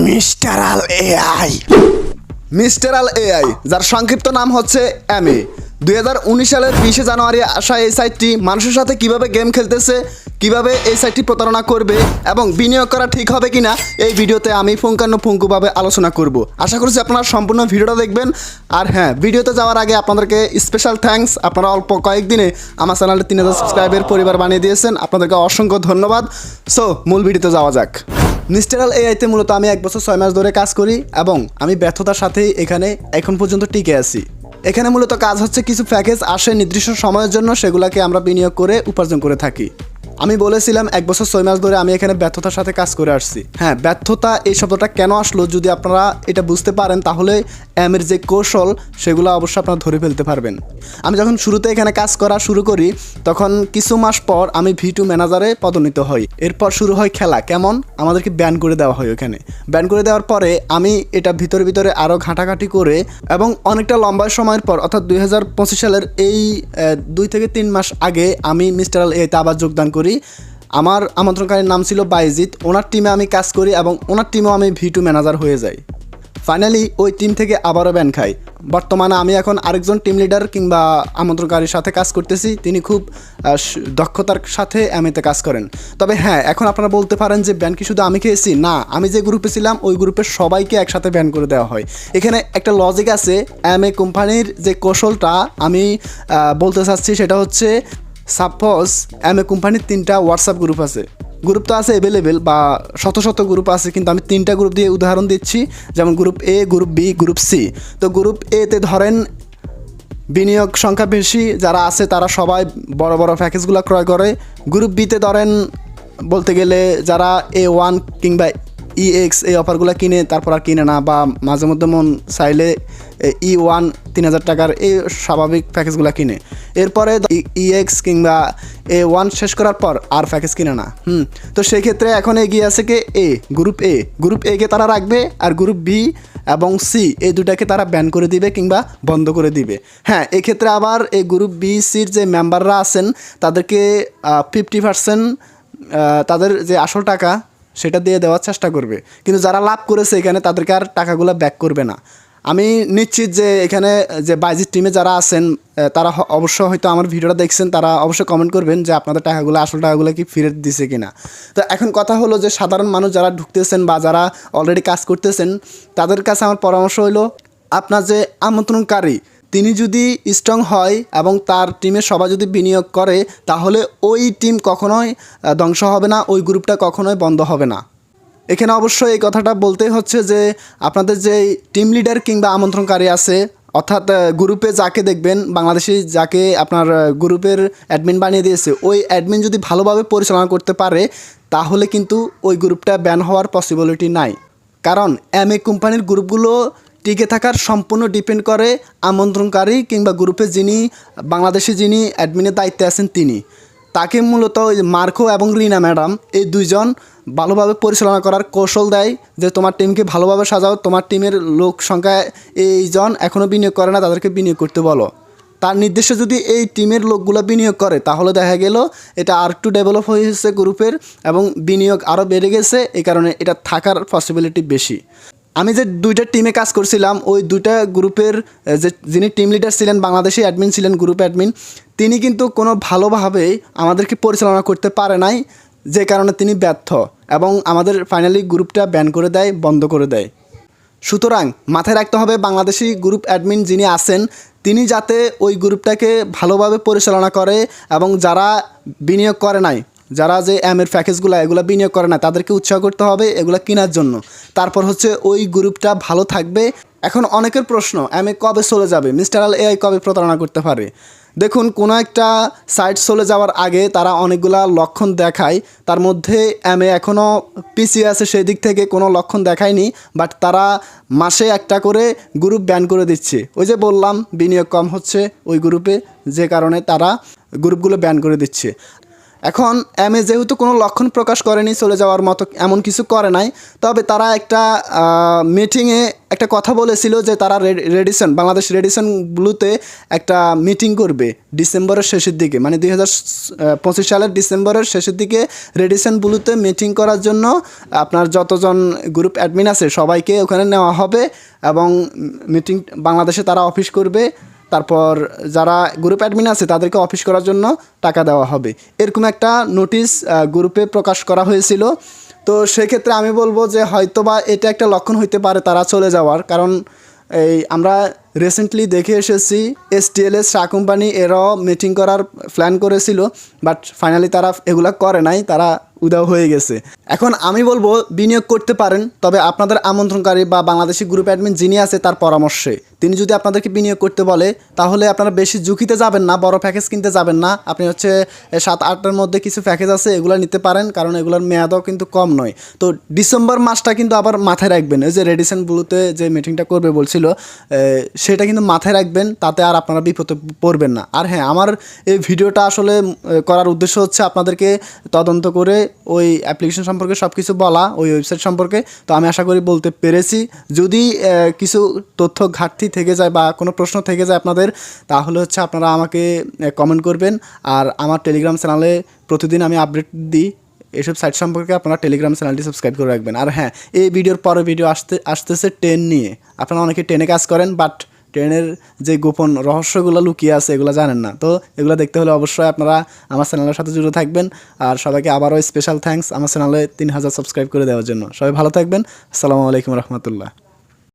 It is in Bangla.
মিস্টার আল এআই। মিস্টার এআই, যার সংক্ষিপ্ত নাম হচ্ছে এমএ। দুই হাজার উনিশ সালের বিশে জানুয়ারি আসা এই সাইটটি মানুষের সাথে কীভাবে গেম খেলতেছে, কীভাবে এই সাইটটি প্রতারণা করবে এবং বিনিয়োগ করা ঠিক হবে কিনা, এই ভিডিওতে আমি পুঙ্খানুপুঙ্খুভাবে আলোচনা করব। আশা করছি আপনারা সম্পূর্ণ ভিডিওটা দেখবেন। আর হ্যাঁ ভিডিওতে যাওয়ার আগে আপনাদেরকে স্পেশাল থ্যাঙ্কস আপনারা অল্প কয়েকদিনে আমার চ্যানেলে তিন হাজার সাবস্ক্রাইবের পরিবার বানিয়ে দিয়েছেন। আপনাদেরকে অসংখ্য ধন্যবাদ। সো মূল ভিডিওতে যাওয়া যাক। মিস্টারাল এআইতে মূলত আমি এক বছর ছয় মাস ধরে কাজ করি এবং আমি ব্যর্থতার সাথেই এখানে এখন পর্যন্ত টিকে আছি। এখানে মূলত কাজ হচ্ছে কিছু প্যাকেজ আসে নির্দিষ্ট সময়ের জন্য সেগুলোকে আমরা বিনিয়োগ করে উপার্জন করে থাকি। আমি বলেছিলাম এক বছর ছয় মাস ধরে আমি এখানে ব্যর্থতার সাথে কাজ করে আসছি। হ্যাঁ ব্যর্থতা এই শব্দটা কেন আসলো যদি আপনারা এটা বুঝতে পারেন, তাহলে এমের যে কৌশল, সেগুলো অবশ্যই আপনারা ধরে ফেলতে পারবেন। আমি যখন শুরুতে এখানে কাজ করা শুরু করি, তখন কিছু মাস পর আমি ভি টু ম্যানেজারে পদোন্নীত হই। এরপর শুরু হয় খেলা। কেমন? আমাদেরকে ব্যান করে দেওয়া হয় ওখানে। ব্যান করে দেওয়ার পরে আমি এটা ভিতরে ভিতরে আরও ঘাটাঘাটি করে এবং অনেকটা লম্বা সময়ের পর, অর্থাৎ দুই হাজার পঁচিশ সালের এই দুই থেকে তিন মাস আগে আমি মিস্টার এতে আবার যোগদান করি। আমার আমন্ত্রণকারীর নাম ছিল বাইজিৎ। ওনার টিমে আমি কাজ করি এবং ওনার টিমেও আমি ভি টু ম্যানেজার হয়ে যাই। ফাইনালি ওই টিম থেকে আবারও ব্যান খাই। বর্তমানে আমি এখন আরেকজন টিম লিডার কিংবা আমন্ত্রণকারীর সাথে কাজ করতেছি। তিনি খুব দক্ষতার সাথে এমএতে কাজ করেন। তবে হ্যাঁ এখন আপনারা বলতে পারেন যে ব্যান কি শুধু আমি খেয়েছি? না, আমি যে গ্রুপে ছিলাম, ওই গ্রুপের সবাইকে একসাথে ব্যান করে দেওয়া হয়। এখানে একটা লজিক আছে। এম এ কোম্পানির যে কৌশলটা আমি বলতে চাচ্ছি সেটা হচ্ছে সাপোজ এম এ কোম্পানির তিনটা হোয়াটসঅ্যাপ গ্রুপ আছে। গ্রুপ তো আছে অ্যাভেলেবেল বা শত শত গ্রুপ আছে, কিন্তু আমি তিনটা গ্রুপ দিয়ে উদাহরণ দিচ্ছি। যেমন group A group B group C তো গ্রুপ এতে ধরেন বিনিয়োগ সংখ্যা বেশি, যারা আছে তারা সবাই বড় বড় প্যাকেজগুলো ক্রয় করে। গ্রুপ বিতে ধরেন বলতে গেলে যারা এ ওয়ান কিংবা ই এক্স এই অফারগুলো কিনে তারপর আর কিনে না বা মাঝে মধ্যে মন চাইলে ই ওয়ান তিন হাজার টাকার এই স্বাভাবিক প্যাকেজগুলো কিনে। এরপরে ই এক্স কিংবা এ ওয়ান শেষ করার পর আর প্যাকেজ কিনে না। হুম, তো সেই ক্ষেত্রে এখন এগিয়ে আছে কে এ গ্রুপ এ গ্রুপ এ কে তারা রাখবে আর গ্রুপ বি এবং সি এই দুটাকে তারা ব্যান করে দিবে কিংবা বন্ধ করে দিবে। হ্যাঁ এক্ষেত্রে আবার এই গ্রুপ বি সির যে মেম্বাররা আছেন, তাদেরকে ফিফটি পার্সেন্ট তাদের যে আসল টাকা সেটা দিয়ে দেওয়ার চেষ্টা করবে। কিন্তু যারা লাভ করেছে এখানে, তাদেরকে আর টাকাগুলো ব্যাক করবে না। আমি নিশ্চিত যে এখানে, যে বাইজির টিমে যারা আছেন তারা অবশ্য হয়তো আমার ভিডিওটা দেখছেন, তারা অবশ্যই কমেন্ট করবেন যে আপনাদের টাকাগুলো, আসল টাকাগুলো কি ফেরত দিছে কিনা। তো এখন কথা হলো যে সাধারণ মানুষ যারা ঢুকতেছেন বা যারা অলরেডি কাজ করতেছেন, তাদের কাছে আমার পরামর্শ হলো, আপনার যে আমন্ত্রণকারী তিনি যদি স্ট্রং হয় এবং তার টিমে সবাই যদি বিনিয়োগ করে, তাহলে ওই টিম কখনোই ধ্বংস হবে না, ওই গ্রুপটা কখনোই বন্ধ হবে না। এখানে অবশ্যই এই কথাটা বলতে হচ্ছে যে, আপনাদের যে টিম লিডার কিংবা আমন্ত্রণকারী আছে, অর্থাৎ গ্রুপে যাকে দেখবেন, বাংলাদেশি যাকে আপনার গ্রুপের অ্যাডমিন বানিয়ে দিয়েছে, ওই অ্যাডমিন যদি ভালোভাবে পরিচালনা করতে পারে, তাহলে কিন্তু ওই গ্রুপটা ব্যান হওয়ার পসিবিলিটি নাই। কারণ এম এ কোম্পানির গ্রুপগুলো টিকে থাকার সম্পূর্ণ ডিপেন্ড করে আমন্ত্রণকারী কিংবা গ্রুপে যিনি, বাংলাদেশে যিনি অ্যাডমিনের দায়িত্বে আছেন তিনি। তাকে মূলত মার্কো এবং রিনা ম্যাডাম, এই দুইজন ভালোভাবে পরিচালনা করার কৌশল দেয় যে তোমার টিমকে ভালোভাবে সাজাও, তোমার টিমের লোক সংখ্যা এইজন এখনও বিনিয়োগ করে না, তাদেরকে বিনিয়োগ করতে বলো। তার নির্দেশে যদি এই টিমের লোকগুলো বিনিয়োগ করে, তাহলে দেখা গেল এটা আর একটু ডেভেলপ হয়েছে গ্রুপের এবং বিনিয়োগ আরও বেড়ে গেছে, এই কারণে এটা থাকার পসিবিলিটি বেশি। আমি যে দুইটা টিমে কাজ করছিলাম, ওই দুইটা গ্রুপের যে যিনি টিম লিডার ছিলেন, বাংলাদেশি অ্যাডমিন ছিলেন গ্রুপ অ্যাডমিন তিনি কিন্তু কোনো ভালোভাবে আমাদেরকে পরিচালনা করতে পারে নাই, যে কারণে তিনি ব্যর্থ এবং আমাদের ফাইনালি গ্রুপটা ব্যান করে দেয়, বন্ধ করে দেয়। সুতরাং মাথায় রাখতে হবে, বাংলাদেশি গ্রুপ অ্যাডমিন যিনি আছেন, তিনি যাতে ওই গ্রুপটাকে ভালোভাবে পরিচালনা করে এবং যারা বিনিয়োগ করে নাই যারা যে এমের প্যাকেজগুলো এগুলো বিনিয়োগ করে না, তাদেরকে উৎসাহ করতে হবে এগুলো কেনার জন্য। তারপর হচ্ছে ওই গ্রুপটা ভালো থাকবে। এখন অনেকের প্রশ্ন এ কবে চলে যাবে? মিস্টার আল এআই কবে প্রতারণা করতে পারে? দেখুন, কোনো একটা সাইট চলে যাওয়ার আগে তারা অনেকগুলা লক্ষণ দেখায়। তার মধ্যে এম এ এখনও পিছিয়ে আছে সেই দিক থেকে কোনো লক্ষণ দেখায়নি বাট তারা মাসে একটা করে গ্রুপ ব্যান করে দিচ্ছে। ওই যে বললাম, বিনিয়োগ কম হচ্ছে ওই গ্রুপে যে কারণে তারা গ্রুপগুলো ব্যান করে দিচ্ছে। এখন এম এ যেহেতু কোনো লক্ষণ প্রকাশ করেনি, চলে যাওয়ার মতো এমন কিছু করে নাই, তবে তারা একটা মিটিংয়ে একটা কথা বলেছিল যে তারা রেডিসন বাংলাদেশ রেডিসন ব্লুতে একটা মিটিং করবে ডিসেম্বরের শেষের দিকে। মানে দুই পঁচিশ সালের ডিসেম্বরের শেষের দিকে রেডিসন ব্লুতে মিটিং করার জন্য আপনার যতজন গ্রুপ অ্যাডমিন আছে সবাইকে ওখানে নেওয়া হবে এবং মিটিং বাংলাদেশে তারা অফিস করবে। তারপর যারা গ্রুপ অ্যাডমিন আছে, তাদেরকে অফিস করার জন্য টাকা দেওয়া হবে। এরকম একটা নোটিশ গ্রুপে প্রকাশ করা হয়েছিল। তো সেক্ষেত্রে আমি বলব যে হয়তোবা এটা একটা লক্ষণ হইতে পারে তারা চলে যাওয়ার। কারণ এই আমরা রিসেন্টলি দেখে এসেছি এস টিএলএস চা কোম্পানি এরাও মিটিং করার প্ল্যান করেছিল বাট ফাইনালি তারা এগুলা করে নাই, তারা উদাও হয়ে গেছে। এখন আমি বলব, বিনিয়োগ করতে পারেন, তবে আপনাদের আমন্ত্রণকারী বা বাংলাদেশি গ্রুপ অ্যাডমিন যিনি আছে, তার পরামর্শে। তিনি যদি আপনাদেরকে বিনিয়োগ করতে বলে, তাহলে আপনারা বেশি ঝুঁকিতে যাবেন না, বড় প্যাকেজ কিনতে যাবেন না। আপনি হচ্ছে সাত আটটার মধ্যে কিছু প্যাকেজ আছে, এগুলো নিতে পারেন, কারণ এগুলোর মেয়াদও কিন্তু কম নয়। তো ডিসেম্বর মাসটা কিন্তু আবার মাথায় রাখবেন। ওই যে রেডিসন ব্লুতে যে মিটিংটা করবে বলছিল সেটা কিন্তু মাথায় রাখবেন, তাতে আর আপনারা বিপদে পড়বেন না। আর হ্যাঁ আমার এই ভিডিওটা আসলে করার উদ্দেশ্য হচ্ছে আপনাদেরকে তদন্ত করে ওই অ্যাপ্লিকেশন সম্পর্কে সব কিছু বলা, ওই ওয়েবসাইট সম্পর্কে। তো আমি আশা করি বলতে পেরেছি। যদি কিছু তথ্য ঘাটতি থেকে যায় বা কোনো প্রশ্ন থেকে যায় আপনাদের, তাহলে হচ্ছে আপনারা আমাকে কমেন্ট করবেন। আর আমার টেলিগ্রাম চ্যানেলে প্রতিদিন আমি আপডেট দিই। এসব সাইট সম্পর্কে আপনারা টেলিগ্রাম চ্যানেলটি সাবস্ক্রাইব করে রাখবেন। আর হ্যাঁ এই ভিডিওর পরে ভিডিও আসতে, আসতেছে টেন নিয়ে। আপনারা অনেকে টেনে কাজ করেন বাট ট্রেনের যে গোপন রহস্যগুলো লুকিয়ে আছে, এগুলো জানেন না। তো এগুলো দেখতে হলে অবশ্যই আপনারা আমার চ্যানেলের সাথে জুড়ে থাকবেন। আর সবাইকে আবারও স্পেশাল থ্যাঙ্কস আমার চ্যানেলে তিন হাজার সাবস্ক্রাইব করে দেওয়ার জন্য। সবাই ভালো থাকবেন। আসসালামু আলাইকুম রহমতুল্লাহ।